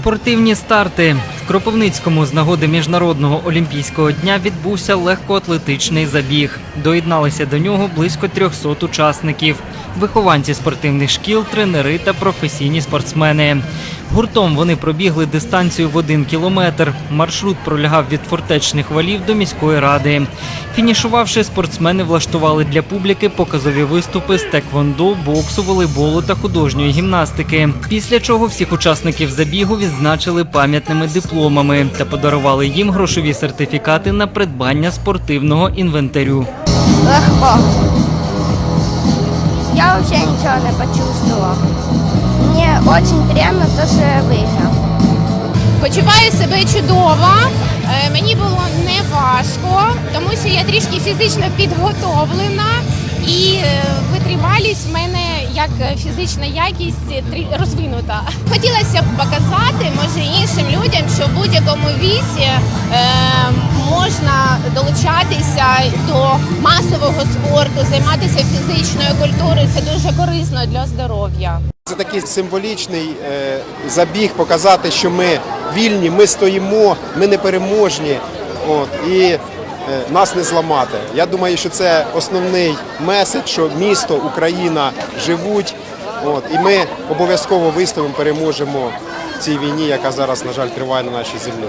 Спортивні старти в Кропивницькому з нагоди міжнародного олімпійського дня відбувся легкоатлетичний забіг. Доєдналися до нього близько 300 учасників: вихованці спортивних шкіл, тренери та професійні спортсмени. Гуртом вони пробігли дистанцію в один кілометр. Маршрут пролягав від фортечних валів до міської ради. Фінішувавши, спортсмени влаштували для публіки показові виступи з теквондо, боксу, волейболу та художньої гімнастики. Після чого всіх учасників забігу відзначили пам'ятними дипломами та подарували їм грошові сертифікати на придбання спортивного інвентарю. Легко. Я вообще ничего не почувствовала. Мне очень приятно то, что я выиграл. Почуваю себе чудово. Е, Мені було не важко, тому що я трішки фізично підготовлена і е, витривалість в мене як фізична якість розвинута. Хотілося б показати може іншим людям, що в будь-якому віці е, можна долучатися до масового спорту, займатися фізичною культурою. Це дуже корисно для здоров'я. Це такий символічний е, забіг, показати, що ми вільні, ми стоїмо, ми непереможні. От, і е, нас не зламати. Я думаю, що це основний меседж, що місто, Україна живуть. От, і ми обов'язково вистоїмо, переможемо в цій війні, яка зараз, на жаль, триває на нашій землі.